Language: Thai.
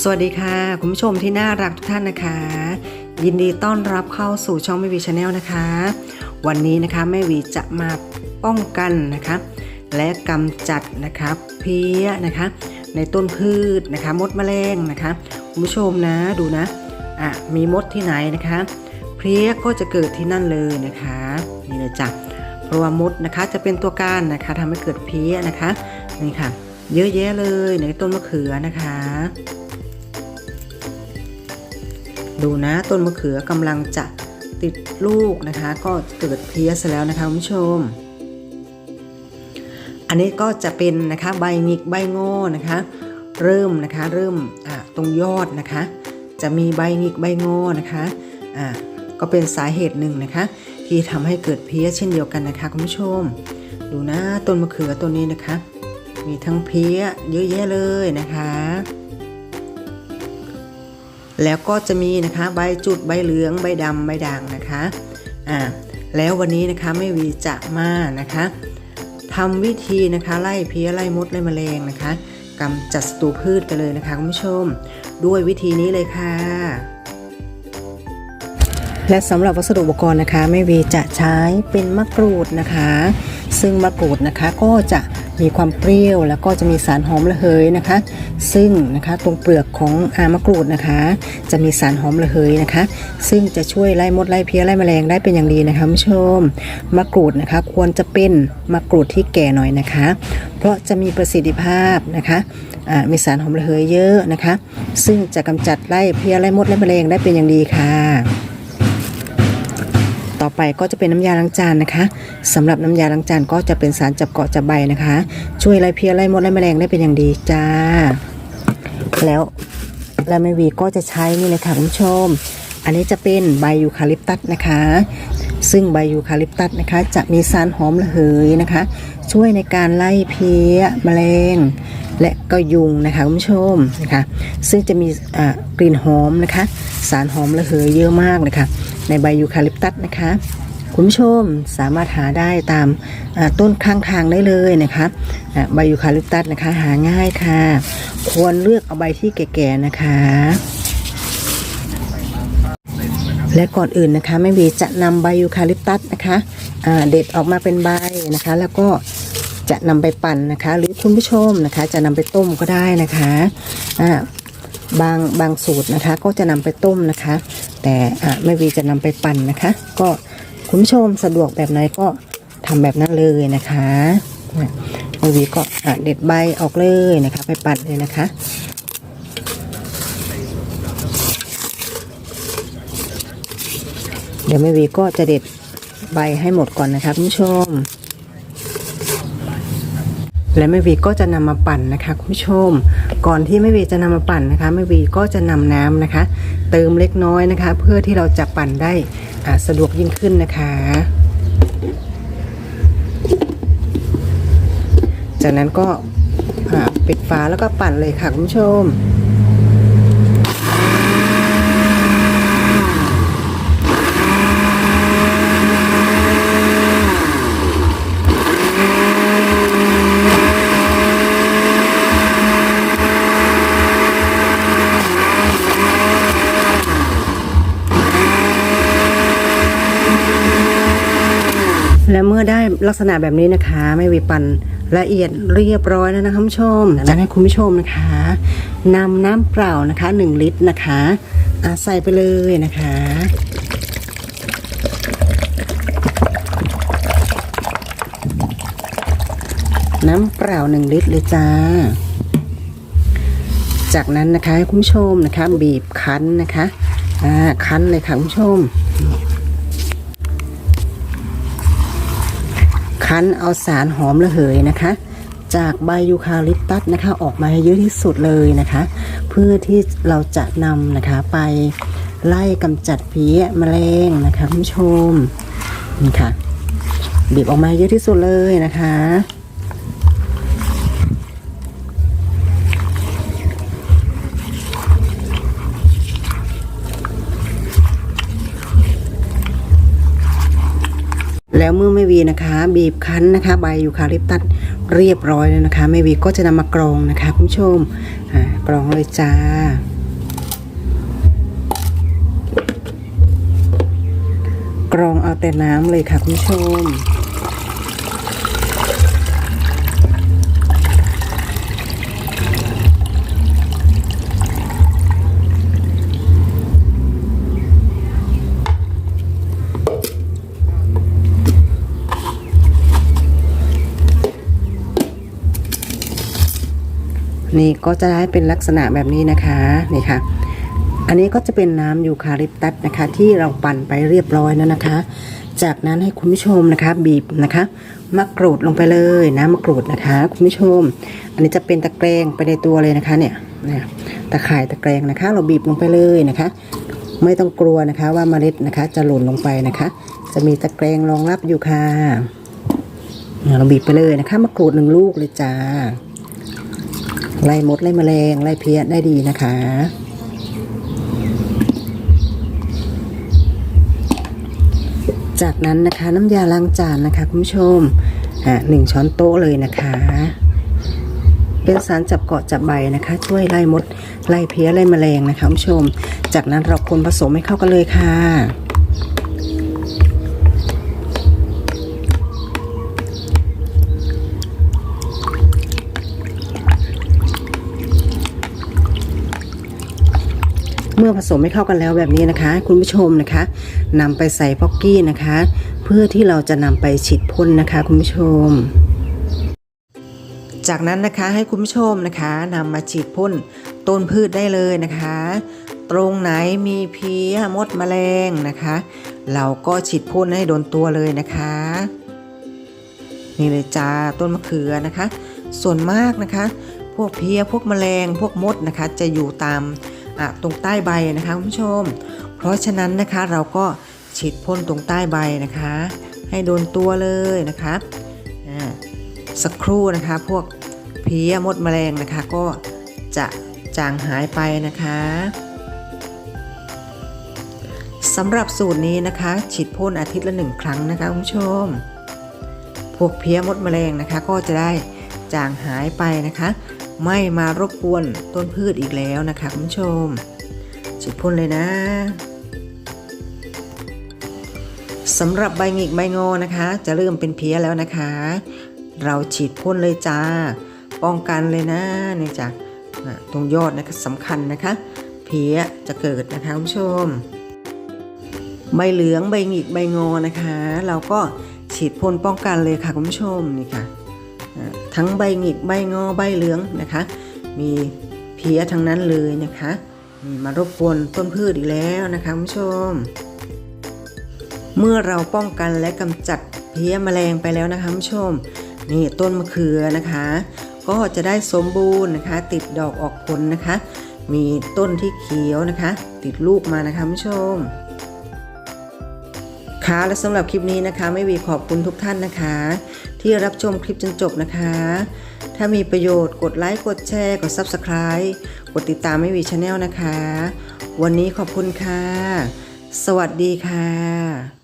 สวัสดีค่ะ คุณผู้ชมที่น่ารักทุกท่านนะคะ ยินดีต้อนรับเข้าสู่ช่องแม่วีชาแนลนะคะ วันนี้นะคะแม่วีจะมาป้องกันนะคะ และกำจัดนะคะเพี้ยนะคะ ในต้นพืชนะคะ มดแมลงนะคะ คุณผู้ชมนะดูนะอะมีมดที่ไหนนะคะเพี้ยก็จะเกิดที่นั่นเลยนะคะนี่เลยจ้ะเพราะว่ามดนะคะจะเป็นตัวการนะคะทำให้เกิดเพี้ยนะคะนี่ค่ะเยอะแยะเลยในต้นมะเขือนะคะ ดูนะต้นมะเขือกำลังจะติดลูกนะคะ ก็เกิดเพี้ยซะแล้วนะคะคุณผู้ชม อันนี้ก็จะเป็นนะคะใบหงิกใบโง่นะคะ เริ่มนะคะเริ่มตรงยอดนะคะ จะมีใบหงิกใบโง่นะคะอ่าก็เป็นสาเหตุหนึ่งนะคะ ที่ทำให้เกิดเพี้ยเช่นเดียวกันนะคะคุณผู้ชม ดูนะต้นมะเขือต้นนี้นะคะ มีทั้งเพี้ยเยอะแยะเลยนะคะ แล้วก็จะมีนะคะใบจุดใบเหลืองใบดำใบด่างนะคะอ่าแล้ววันนี้นะคะไม่วีจะมานะคะทำวิธีนะคะไล่เพี้ยไล่มดไล่แมลงนะคะกำจัดศัตรูพืชกันเลยนะคะคุณผู้ชม ด้วยวิธีนี้เลยค่ะ และสำหรับวัสดุอุปกรณ์นะคะแม่วีจะใช้เป็นมะกรูดนะคะ ซึ่งมะกรูดนะคะก็จะมีความเปรี้ยว แล้วก็จะมีสารหอมระเหยนะคะ ซึ่งนะคะตรงเปลือกของอามะกรูดนะคะ จะมีสารหอมระเหยนะคะ ซึ่งจะช่วยไล่มดไล่เพี้ยไล่แมลงได้เป็นอย่างดีนะคะคุณผู้ชมมะกรูดนะคะ ควรจะเป็นมะกรูดที่แก่หน่อยนะคะ เพราะจะมีประสิทธิภาพนะคะมีสารหอมระเหยเยอะนะคะ ซึ่งจะกำจัดไล่เพี้ยไล่มดไล่แมลงได้เป็นอย่างดีค่ะ ต่อไปก็จะเป็นน้ำยาล้างจานนะคะสำหรับน้ำยาล้างจานก็จะเป็นสารจับเกาะจับใบนะคะ ช่วยไล่เพี้ยไล่มดไล่แมลงได้เป็นอย่างดีจ้า แล้วแล้วแม่วีก็จะใช้นี่เลยค่ะคุณผู้ชม อันนี้จะเป็นใบยูคาลิปตัสนะคะ ซึ่งใบยูคาลิปตัสนะคะ จะมีสารหอมระเหยนะคะ ช่วยในการไล่เพี้ยแมลงและก็ยุงนะคะคุณผู้ชมนะคะซึ่งจะมีอ่ากลิ่นหอมนะคะ สารหอมระเหยเยอะมากเลยค่ะในใบยูคาลิปตัสนะคะคุณผู้ชมสามารถหาได้ตามต้นข้างทางได้เลยนะคะใบยูคาลิปตัสนะคะหาง่ายค่ะ ควรเลือกเอาใบที่แก่ๆนะคะ และก่อนอื่นนะคะแม่วีจะนำใบยูคาลิปตัสนะคะเด็ดออกมาเป็นใบนะคะ แล้วก็จะนำไปปั่นนะคะ หรือคุณผู้ชมนะคะ จะนำไปต้มก็ได้นะคะบางบางสูตรนะคะ ก็จะนำไปต้มนะคะ แต่แม่วีจะนำไปปั่นนะคะ ก็คุณผู้ชมสะดวกแบบไหนก็ทำแบบนั้นเลยนะคะแม่วีก็เด็ดใบออกเลยนะคะ ไปปั่นเลยนะคะ ดี๋ยวแม่วีก็จะเด็ดใบให้หมดก่อนนะคะคุณผู้ชม และแม่วีก็จะนำมาปั่นนะคะคุณผู้ชม ก่อนที่แม่วีจะนำมาปั่นนะคะแม่วีก็จะนำน้ำนะคะ เติมเล็กน้อยนะคะ เพื่อที่เราจะปั่นได้สะดวกยิ่งขึ้นนะคะ จากนั้นก็ปิดฝาแล้วก็ปั่นเลยค่ะคุณผู้ชม และเมื่อได้ลักษณะแบบนี้นะคะ ไม่วีปันละเอียดเรียบร้อยแล้วนะคะคุณผู้ชมจะให้คุณผู้ชมนะคะนำน้ำเปล่านะคะ 1 ลิตรนะคะอะใส่ไปเลยนะคะน้ำเปล่า 1 ลิตรเลยจ้า จากนั้นนะคะคุณผู้ชมนะคะ บีบคั้นนะคะ อ่าคั้นเลยค่ะคุณผู้ชม คั้นเอาสารหอมระเหยนะคะ จากใบยูคาลิปตัสนะคะ ออกมาให้เยอะที่สุดเลยนะคะ เพื่อที่เราจะนำนะคะไปไล่กำจัดเพี้ยแมลงนะคะคุณผู้ชมนี่ค่ะบีบออกมาเยอะที่สุดเลยนะคะ แล้วเมื่อไม่วีนะคะ บีบคั้นนะคะใบยูคาลิปตัสเรียบร้อยแล้วนะคะแม่วีก็จะนำมากรองนะคะคุณผู้ชมกรองเลยจ้ากรองเอาแต่น้ำเลยค่ะคุณผู้ชม นี่ก็จะได้เป็นลักษณะแบบนี้นะคะนี่ค่ะ อันนี้ก็จะเป็นน้ำยูคาลิปตัสนะคะ ที่เราปั่นไปเรียบร้อยแล้วนะคะ จากนั้นให้คุณผู้ชมนะคะ บีบนะคะมะกรูดลงไปเลยน้ำมะกรูดนะคะ คุณผู้ชม อันนี้จะเป็นตะแกรงไปในตัวเลยนะคะเนี่ยนี่ยตะข่ายตะแกรงนะคะ เราบีบลงไปเลยนะคะ ไม่ต้องกลัวนะคะว่าเมล็ดนะคะ จะหล่นลงไปนะคะ จะมีตะแกรงรองรับอยู่ค่ะเนี่ยเราบีบไปเลยนะคะมะกรูดหนึ่งลูกเลยจ้า ไล่มดไล่แมลงไล่เพี้ยได้ดีนะคะ จากนั้นนะคะน้ำยาล้างจานนะคะคุณผู้ชมอะหนึ่งช้อนโต๊ะเลยนะคะ เป็นสารจับเกาะจับใบนะคะ ช่วยไล่มดไล่เพี้ยไล่แมลงนะคะคุณผู้ชม จากนั้นเราคนผสมให้เข้ากันเลยค่ะ มื่อผสมให้เข้ากันแล้วแบบนี้นะคะ คุณผู้ชมนะคะนำไปใส่พ็อกกี้นะคะ เพื่อที่เราจะนำไปฉีดพ่นนะคะ คุณผู้ชม จากนั้นนะคะให้คุณผู้ชมนะคะนำมาฉีดพ่นต้นพืชได้เลยนะคะ ตรงไหนมีเพี้ยมดแมลงนะคะ เราก็ฉีดพ่นให้โดนตัวเลยนะคะนี่เลยจ้าต้นมะเขือนะคะ ส่วนมากนะคะ พวกเพี้ยพวกแมลงพวกมดนะคะ จะอยู่ตาม ตรงใต้ใบนะคะคุณผู้ชม เพราะฉะนั้นนะคะเราก็ฉีดพ่นตรงใต้ใบนะคะ ให้โดนตัวเลยนะคะสักครู่นะคะพวกเพี้ยมดแมลงนะคะ ก็จะจางหายไปนะคะสำหรับสูตรนี้นะคะ ฉีดพ่นอาทิตย์ละหนึ่งครั้งนะคะคุณผู้ชม พวกเพี้ยมดแมลงนะคะ ก็จะได้จางหายไปนะคะ ไม่มารบกวนต้นพืชอีกแล้วนะคะคุณผู้ชมฉีดพ่นเลยนะสำหรับใบหงิกใบงอนะคะ จะเริ่มเป็นเพี้ยแล้วนะคะ เราฉีดพ่นเลยจ้า ป้องกันเลยนะเนี่จ้ะตรงยอดนะคะสำคัญนะคะ เพี้ยจะเกิดนะคะคุณผู้ชม ใบเหลืองใบหงิกใบงอนะคะ เราก็ฉีดพ่นป้องกันเลยค่ะคุณผู้ชมนี่ค่ะ ทั้งใบหงิกใบงอใบเหลืองนะคะ มีเพี้ยทั้งนั้นเลยนะคะมีมารบกวนต้นพืชอีกแล้วนะคะคุณผู้ชม เมื่อเราป้องกันและกำจัดเพี้ยแมลงไปแล้วนะคะคุณผู้ชมนี่ต้นมะเขือนะคะ ก็จะได้สมบูรณ์นะคะ ติดดอกออกผลนะคะ มีต้นที่เขียวนะคะ ติดลูกมานะคะคุณผู้ชม ค่ะและสำหรับคลิปนี้นะคะไม่วีขอบคุณทุกท่านนะคะ ที่รับชมคลิปจนจบนะคะ ถ้ามีประโยชน์กดไลค์กดแชร์กด Subscribe กดติดตามไม่วีชาแนลนะคะ วันนี้ขอบคุณค่ะ สวัสดีค่ะ